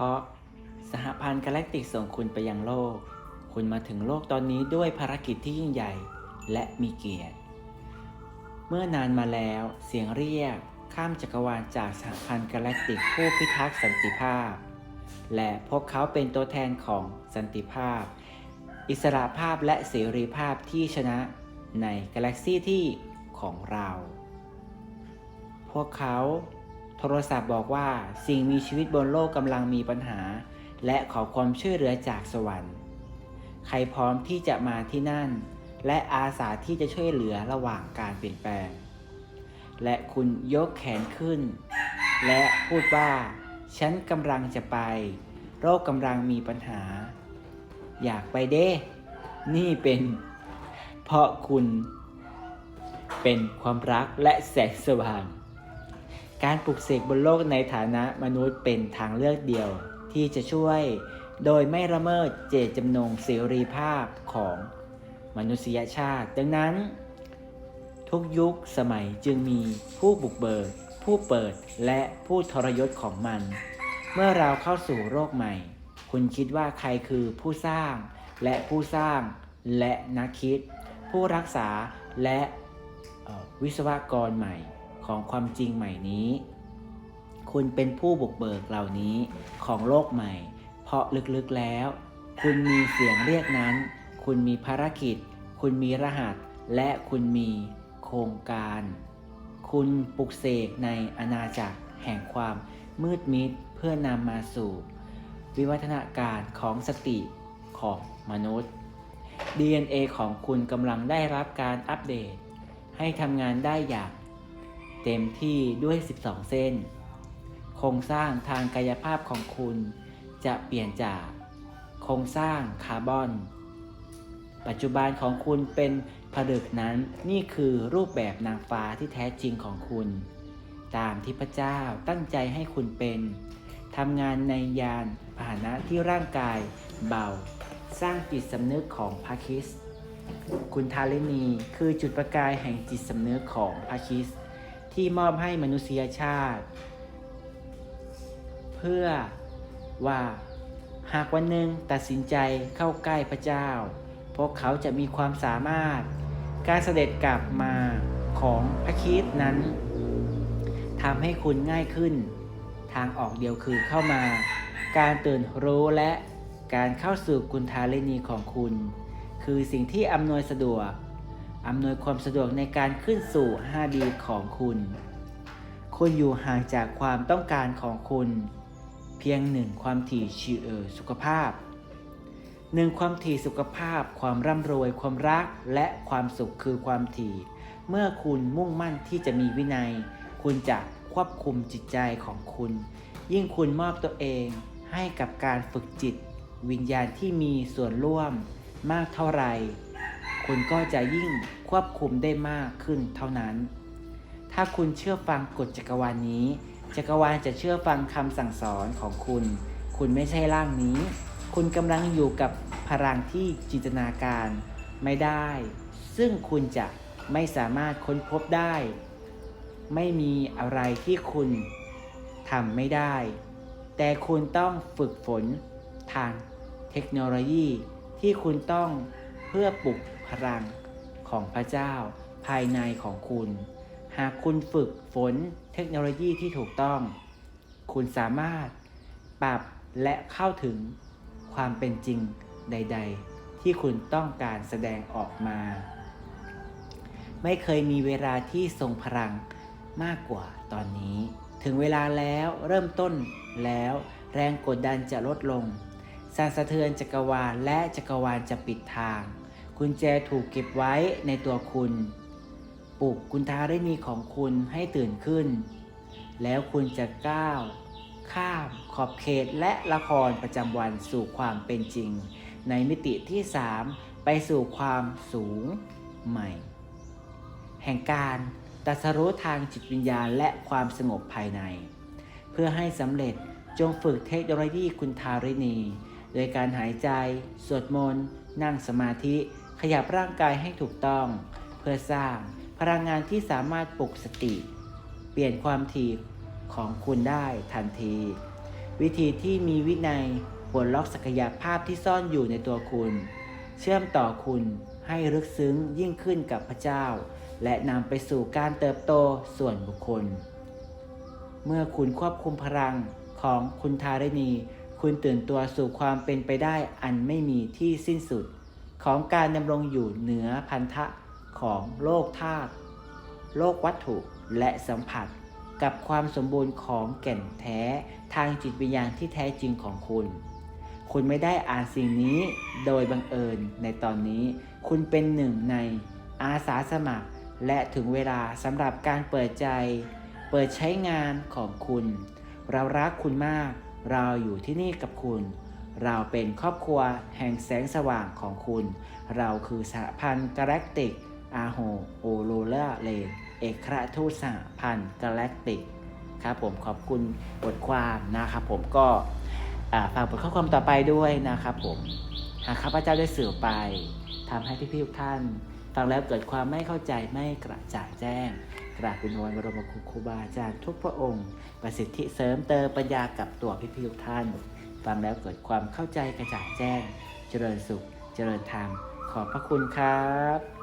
ราะสหพันธ์กาแล็กติกส่งคุณไปยังโลก คุณมาถึงโลกตอนนี้ด้วยภารกิจที่ยิ่งใหญ่และมีเกียรติ เมื่อนานมาแล้วเสียงเรียกข้ามจักรวาลจากสหพันธ์กาแล็กติกผู้พิทักษ์สันติภาพ และพวกเขาเป็นตัวแทนของสันติภาพ อิสระภาพและเสรีภาพที่ชนะในกาแล็กซี่ที่ของเรา พวกเขา โทรศัพท์บอกว่าสิ่งมีชีวิตบนโลกกำลังมีปัญหา และขอความช่วยเหลือจากสวรรค์ ใครพร้อมที่จะมาที่นั่น และอาสาที่จะช่วยเหลือระหว่างการเปลี่ยนแปลง และคุณยกแขนขึ้น และพูดว่า ฉันกำลังจะไปโรคกำลังมีปัญหา อยากไปเด้ นี่เป็น เพราะคุณเป็นความรักและแสงสว่าง การปลุกเสกบนโลกในฐานะมนุษย์เป็นทางเลือกเดียว ที่จะช่วยโดยไม่ละเมิดเจตจำนงเสรีภาพของมนุษยชาติ ดังนั้น ทุกยุคสมัยจึงมีผู้บุกเบิก ผู้เปิดและผู้ทรยศของมัน เมื่อเราเข้าสู่โรคใหม่ คุณคิดว่าใครคือผู้สร้าง และผู้สร้างและนักคิด ผู้รักษาและวิศวกรใหม่ ของความจริงใหม่นี้ คุณเป็นผู้บุกเบิกเหล่านี้ของโลกใหม่ เพราะลึกๆแล้ว คุณมีเสียงเรียกนั้น คุณมีภารกิจ คุณมีรหัส และคุณมีโครงการ คุณปลุกเสกในอาณาจักรแห่งความมืดมิดเพื่อนำมาสู่ วิวัฒนาการของสติของมนุษย์ DNA ของคุณกำลังได้รับการอัปเดต ให้ทำงานได้อย่าง เต็มที่ด้วย 12 เส้น โครงสร้างทางกายภาพของคุณ จะเปลี่ยนจาก โครงสร้างคาร์บอน ปัจจุบันของคุณเป็นผลึกนั้นนี่คือรูปแบบนางฟ้าที่แท้จริงของคุณ ตามที่พระเจ้าตั้งใจให้คุณเป็นทำงานในยานพาหนะที่ร่างกายเบา สร้างจิตสำนึกของพระคิส คุณทาเลนีคือจุดประกายแห่งจิตสำนึกของพระคิสต์ ที่มอบให้มนุษยชาติ เพื่อว่าหากวันหนึ่งตัดสินใจเข้าใกล้พระเจ้า พวกเขาจะมีความสามารถ การเสด็จกลับมาของพระคริสต์นั้นทำให้คุณง่ายขึ้น ทางออกเดียวคือเข้ามา การตื่นรู้และการเข้าสู่กุณทาเลนีของคุณ คือสิ่งที่อำนวยสะดวก อำนวยความสะดวกในการขึ้นสู่ 5D ของคุณ คุณอยู่ห่างจากความต้องการของคุณ เพียงหนึ่งความถี่ชีเออสุขภาพหนึ่งความถี่สุขภาพ ความร่ำรวย ความรัก และความสุขคือความถี่ เมื่อคุณมุ่งมั่นที่จะมีวินัย คุณจะควบคุมจิตใจของคุณ ยิ่งคุณมอบตัวเองให้กับการฝึกจิต วิญญาณที่มีส่วนร่วมมากเท่าไหร่ คุณก็จะยิ่งควบคุมได้มากขึ้นเท่านั้น ถ้าคุณเชื่อฟังกฎจักรวาลนี้ จักรวาลจะเชื่อฟังคำสั่งสอนของคุณ คุณไม่ใช่ร่างนี้ คุณกำลังอยู่กับพลังที่จินตนาการไม่ได้ ซึ่งคุณจะไม่สามารถค้นพบได้ ไม่มีอะไรที่คุณทำไม่ได้ แต่คุณต้องฝึกฝนทางเทคโนโลยีที่คุณต้องเพื่อปลุก พลังของพระเจ้าภายในของคุณ หากคุณฝึกฝนเทคโนโลยีที่ถูกต้อง คุณสามารถปรับและเข้าถึงความเป็นจริงใด ๆ ที่คุณต้องการแสดงออกมา ไม่เคยมีเวลาที่ทรงพลังมากกว่าตอนนี้ ถึงเวลาแล้วเริ่มต้นแล้วแรงกดดันจะลดลงสั่นสะเทือนจักรวาลและจักรวาลจะปิดทาง กุญแจถูกเก็บไว้ในตัวคุณ ปลุกกุณทารินีของคุณให้ตื่นขึ้น แล้วคุณจะก้าว ข้ามขอบเขตและละครประจำวันสู่ความเป็นจริง ในมิติที่ 3 ไปสู่ความสูงใหม่ แห่งการตัสรู้ทางจิตวิญญาณและความสงบภายใน เพื่อให้สำเร็จจงฝึกเทคโนโลยีคุณทารินี โดยการหายใจ สวดมนต์ นั่งสมาธิ ขยับร่างกายให้ถูกต้อง เพื่อสร้างพลังงานที่สามารถปลุกสติ เปลี่ยนความถี่ของคุณได้ทันที วิธีที่มีวินัยปลดล็อกศักยภาพที่ซ่อนอยู่ในตัวคุณ เชื่อมต่อคุณให้ลึกซึ้งยิ่งขึ้นกับพระเจ้า และนำไปสู่การเติบโตส่วนบุคคล เมื่อคุณควบคุมพลังของคุณทาริณี คุณตื่นตัวสู่ความเป็นไปได้อันไม่มีที่สิ้นสุด ของการดำรงอยู่เหนือพันธะของโลกธาตุโลกวัตถุและสัมผัสกับความสมบูรณ์ของแก่นแท้ทางจิตวิญญาณที่แท้จริงของคุณ คุณไม่ได้อ่านสิ่งนี้โดยบังเอิญในตอนนี้ คุณเป็นหนึ่งในอาสาสมัคร และถึงเวลาสำหรับการเปิดใจ เปิดใช้งานของคุณ เรารักคุณมาก เราอยู่ที่นี่กับคุณ เราเป็นครอบครัวแห่งแสงสว่างของคุณ เราคือสหพันธ์กาแล็กติก อาโฮโอโรเลเลนเอกราทูตสหพันธ์กาแล็กติก ครับผมขอบคุณบทความนะครับผมก็ฝากบทข้อความต่อไปด้วยนะครับผม หากข้าพเจ้าได้สื่อไปทำให้พี่ๆทุกท่าน ฟังแล้วเกิดความไม่เข้าใจไม่กระจ่างแจ้งกราบเป็นวันบรมครูครูบาอาจารย์ทุกพระองค์ ประสิทธิเสริมเติมปัญญากับตัวพี่ๆทุกท่าน ฟังแล้วเกิดความเข้าใจกระจ่างแจ้ง เจริญสุข เจริญธรรม ขอบพระคุณครับ